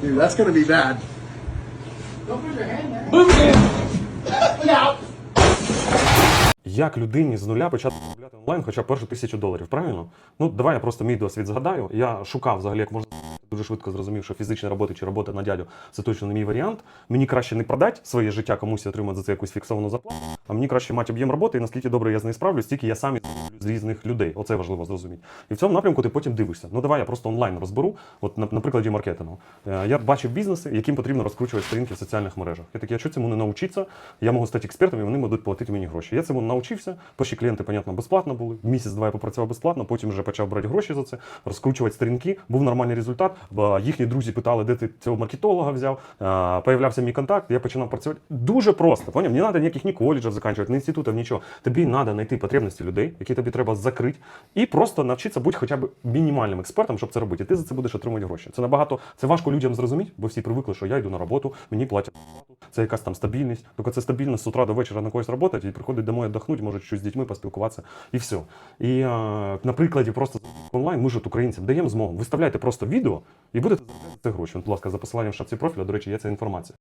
Dude, that's gonna be bad. Як людині з нуля почати заробляти онлайн хоча б першу тисячу доларів, правильно? Ну, давай я просто мій досвід згадаю. Я шукав взагалі, як можна дуже швидко зрозумів, що фізична робота чи робота на дядю це точно не мій варіант. Мені краще не продати своє життя комусь отримати за це якусь фіксовану зарплату, а мені краще мати об'єм роботи, і наскільки добре я з нею справлюсь, стільки я сам з різних людей. Оце важливо зрозуміти. І в цьому напрямку ти потім дивишся. Ну давай я просто онлайн розберу. От на, на прикладі маркетингу. Е, Я бачив бізнеси, яким потрібно розкручувати сторінки в соціальних мережах. Я такий, а що цьому не навчитися? Я можу стати експертом, і вони будуть платити мені гроші. Я цьому навчився. Перші клієнти, понятно, безплатно були. Місяць-два я попрацював безплатно, потім вже почав брати гроші за це, розкручувати сторінки. Був нормальний результат. Їхні друзі питали, де ти цього маркетолога взяв. Появлявся мій контакт, я починав працювати. Дуже просто. Поняв? Не треба ніяких ні коледжів закінчувати, ні інститутів, нічого. Тобі треба знайти потребності людей, які тобі треба закрити, і просто навчитися бути хоча б мінімальним експертом, щоб це робити. І ти за це будеш отримувати гроші. Це набагато це важко людям зрозуміти, бо всі привикли, що я йду на роботу, мені платять це якась там стабільність. Тільки це стабільність з утра до вечора на когось працювати і приходить домой віддохнути, може щось з дітьми поспілкуватися, і все. І е, на прикладі просто онлайн ми ж українцям даємо змогу. Виставляйте просто відео і будете заробляти за це гроші. Будь ласка, за посиланням в шапці профіля, до речі, є ця інформація.